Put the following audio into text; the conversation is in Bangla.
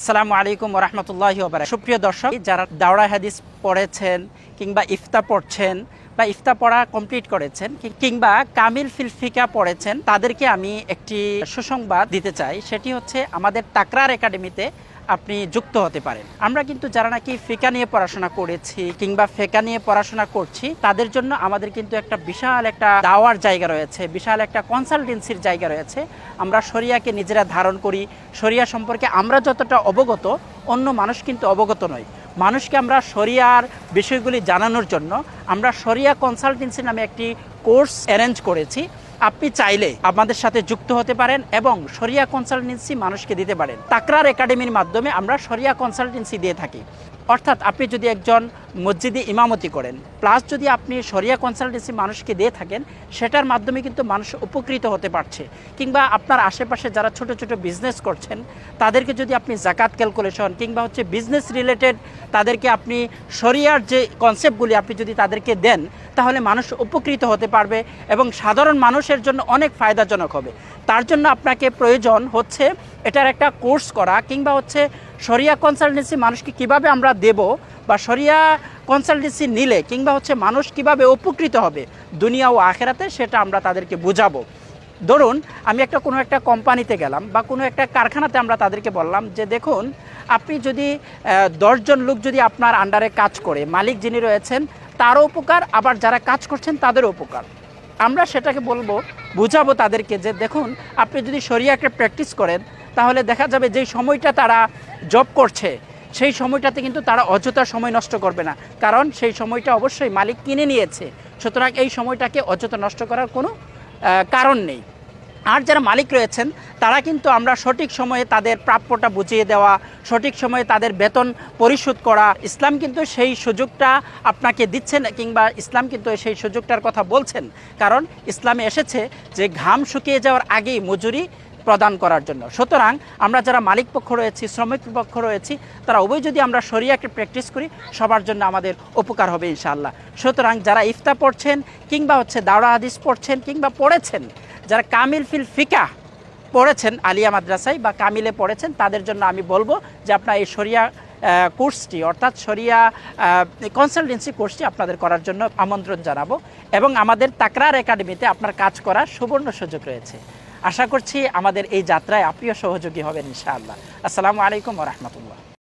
আসসালামু আলাইকুম রহমতুল্লাহ সুপ্রিয় দর্শক, যারা দাওড়া হাদিস পড়েছেন কিংবা ইফতা পড়ছেন বা ইফতা পড়া কমপ্লিট করেছেন কিংবা কামিল ফিলফিকা পড়েছেন, তাদেরকে আমি একটি সুসংবাদ দিতে চাই। সেটি হচ্ছে আমাদের তাকরার একাডেমিতে আপনি যুক্ত হতে পারেন। আমরা কিন্তু যারা নাকি ফিকা নিয়ে পড়াশোনা করেছি কিংবা ফেকা নিয়ে পড়াশোনা করছি, তাদের জন্য আমাদের কিন্তু একটা বিশাল একটা দাওয়ার জায়গা রয়েছে, বিশাল একটা কনসালটেন্সির জায়গা রয়েছে। আমরা শরিয়াকে নিজেরা ধারণ করি। শরিয়া সম্পর্কে আমরা যতটা অবগত, অন্য মানুষ কিন্তু অবগত নয় মানুষকে আমরা শরিয়ার বিষয়গুলি জানানোর জন্য আমরা শরিয়া কনসালটেন্সি নামে একটি কোর্স অ্যারেঞ্জ করেছি। আপনি চাইলে আমাদের সাথে যুক্ত হতে পারেন এবং সরিয়া কনসালটেন্সি মানুষকে দিতে পারেন। তাকরার একাডেমির মাধ্যমে আমরা সরিয়া কনসালটেন্সি দিয়ে থাকি। অর্থাৎ আপনি যদি একজন মসজিদে ইমামতি করেন প্লাস যদি আপনি শরিয়া কনসালটেন্সি মানুষকে দিয়ে থাকেন, সেটার মাধ্যমে কিন্তু মানুষ উপকৃত হতে পারছে। কিংবা আপনার আশেপাশে যারা ছোট ছোট বিজনেস করছেন, তাদেরকে যদি আপনি জাকাত ক্যালকুলেশন কিংবা হচ্ছে বিজনেস রিলেটেড তাদেরকে আপনি শরিয়ার যে কনসেপ্টগুলি আপনি যদি তাদেরকে দেন, তাহলে মানুষ উপকৃত হতে পারবে এবং সাধারণ মানুষের জন্য অনেক ফায়দাজনক হবে। তার জন্য আপনাকে প্রয়োজন হচ্ছে এটার একটা কোর্স করা কিংবা হচ্ছে শরিয়া কনসালটেন্সি মানুষকে কীভাবে আমরা দেব বা সরিয়া কনসালটেন্সি নিলে কিংবা হচ্ছে মানুষ কীভাবে উপকৃত হবে দুনিয়া ও আখেরাতে, সেটা আমরা তাদেরকে বোঝাবো। ধরুন, আমি একটা কোনো একটা কোম্পানিতে গেলাম বা কোনো একটা কারখানাতে আমরা তাদেরকে বললাম যে, দেখুন, আপনি যদি দশজন লোক যদি আপনার আন্ডারে কাজ করে, মালিক যিনি রয়েছেন, তারও উপকার, আবার যারা কাজ করছেন, তাদেরও উপকার। আমরা সেটাকে বলব, বুঝাবো তাদেরকে যে, দেখুন, আপনি যদি শরিয়াকে প্র্যাকটিস করেন তাহলে দেখা যাবে যেই সময়টা তারা জব করছে, সেই সময়টাতে কিন্তু তারা অযথা সময় নষ্ট করবে না। কারণ সেই সময়টা অবশ্যই মালিক কিনে নিয়েছে। সুতরাং এই সময়টাকে অযথা নষ্ট করার কোনো কারণ নেই। আর যারা মালিক রয়েছেন, তারা কিন্তু আমরা সঠিক সময়ে তাদের প্রাপ্যটা বুঝিয়ে দেওয়া, সঠিক সময়ে তাদের বেতন পরিশোধ করা, ইসলাম কিন্তু সেই সুযোগটা আপনাকে দিচ্ছেন কিংবা ইসলাম কিন্তু সেই সুযোগটার কথা বলছেন। কারণ ইসলামে এসেছে যে ঘাম শুকিয়ে যাওয়ার আগেই মজুরি প্রদান করার জন্য। সুতরাং আমরা যারা মালিক পক্ষ রয়েছি, শ্রমিক পক্ষ রয়েছি, তারা উভয় যদি আমরা শরিয়াকে প্র্যাকটিস করি, সবার জন্য আমাদের উপকার হবে ইনশাআল্লাহ। সুতরাং যারা ইফতা পড়ছেন কিংবা হচ্ছে দাওড়া হাদিস পড়ছেন কিংবা পড়েছেন, যারা কামিল ফিল ফিকা পড়েছেন আলিয়া মাদ্রাসায় বা কামিলে পড়েছেন, তাদের জন্য আমি বলব যে আপনার এই শরিয়া কোর্সটি, অর্থাৎ শরিয়া কনসালটেন্সি কোর্সটি আপনাদের করার জন্য আমন্ত্রণ জানাব এবং আমাদের তাকরার একাডেমিতে আপনার কাজ করার সুবর্ণ সুযোগ রয়েছে। আশা করছি আমাদের এই যাত্রায় আপনিও সহযোগী হবেন ইনশাআল্লাহ। আসসালামু আলাইকুম রহমতুল্লাহ।